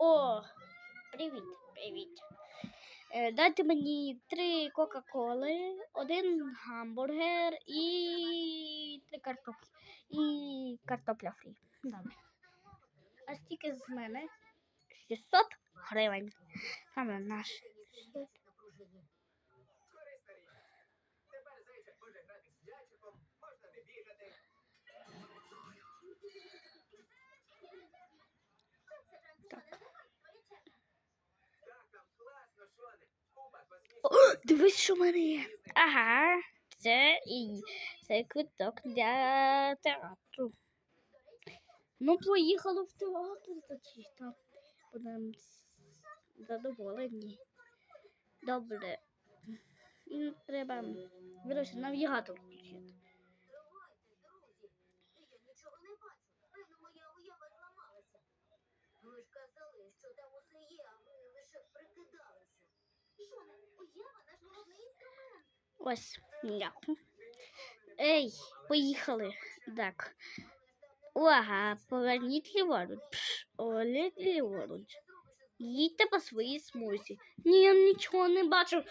О, привіт, привіт. Е, дайте мені три Кока-Коли, один гамбургер і три картоплі. І картопля фрі. Добре. А стільки з мене 600 гривень. Саме наш 600. Дивись, що в мене є. Ага, це і це квиток для театру. Ну, поїхали в театр, тоді там будемо задоволені. Добре. М, Треба вирішити навігатор включити. Ви ж казали, що там усе є, а ви лише прикидалися. Ось, дякую. Ей, поїхали. Так. Увага, поверніть ліворуч. Поверніть ліворуч. Їдьте по своїй смузі. Ні, я нічого не бачу. Може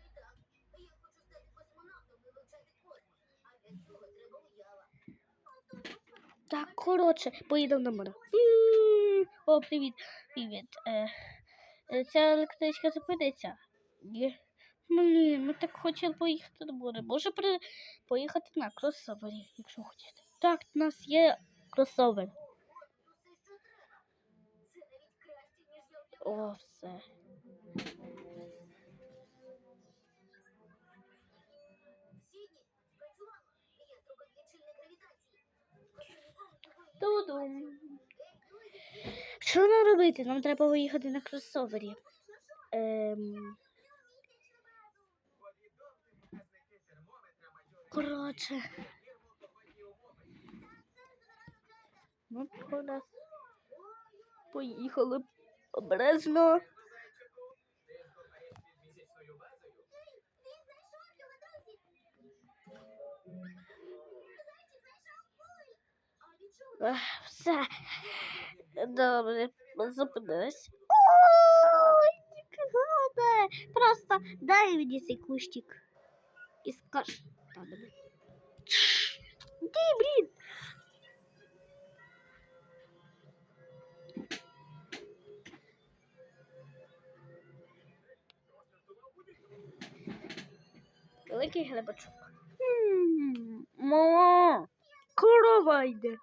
і так. Я хочу стати космонавтом і вивчати космос. А для цього треба уява. Так, коротше, поїдемо на море. О, привіт. Привіт. Е, е, ця електричка зупиниться? Ні. Блін, ми так хотіли поїхати на море. Може при... поїхати на кросовері, якщо хочете. Так, у нас є кросовер. Усе, що Тудум. Що нам робити? Нам треба виїхати на кросовері. Ем... Коротше. Ну, нас поїхали обережно. Все. Добре, зупинилась. Ой, нікого. Просто дай мені цей кущик. І скаж. Та, добре. Ти, блін. Великий глибочок. М, Мама, корова йде.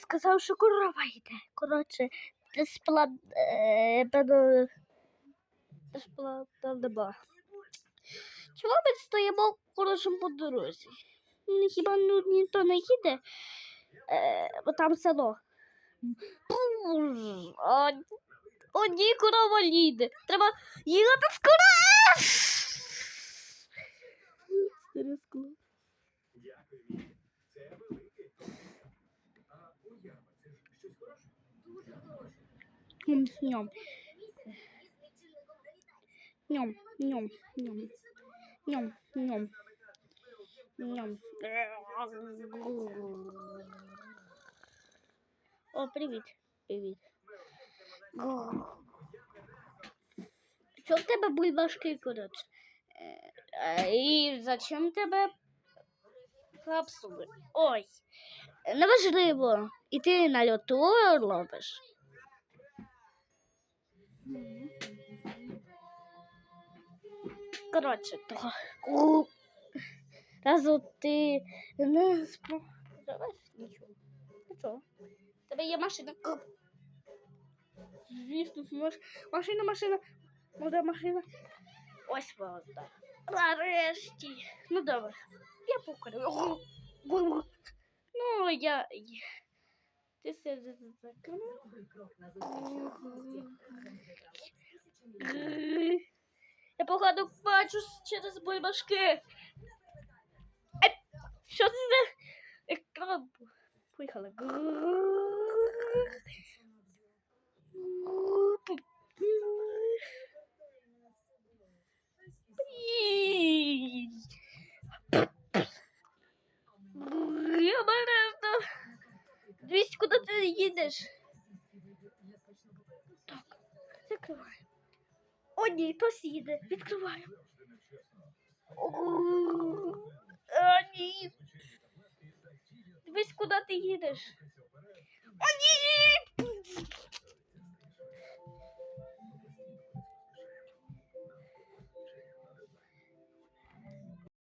Сказав, що корова йде. Коротше, дисплат... е, певно, дисплат... Чому ми стоїмо коротше по дорозі? Ну, Хіба ну, ніхто не їде? Е, бо там село. О, о, ні, корова їде. Треба їхати скоро. Старе Ням, ням, ням, ням, ням, ням, ням, ням. О, привіт, привіт. Що в тебе бульбашки, коротше? І зачем тебе капсули? Ой, неважливо. І ти на льоту робиш. Коротше, то. Разу ти не споживеш нічого. Нічого. Тебе є машина. Звісно, зможеш. Машина, машина. Мода машина. Ось вона. Нарешті. Ну добре. Я покорю. Ну, я. Ти все закинув. Я погано бачу через бульбашки. Е, що це за екран? Поїхали. Дивись, куди ти їдеш? Так, закриваємо. О, одній посіди. Відкриваємо. А, ні. Дивись, куди ти їдеш. О, ні!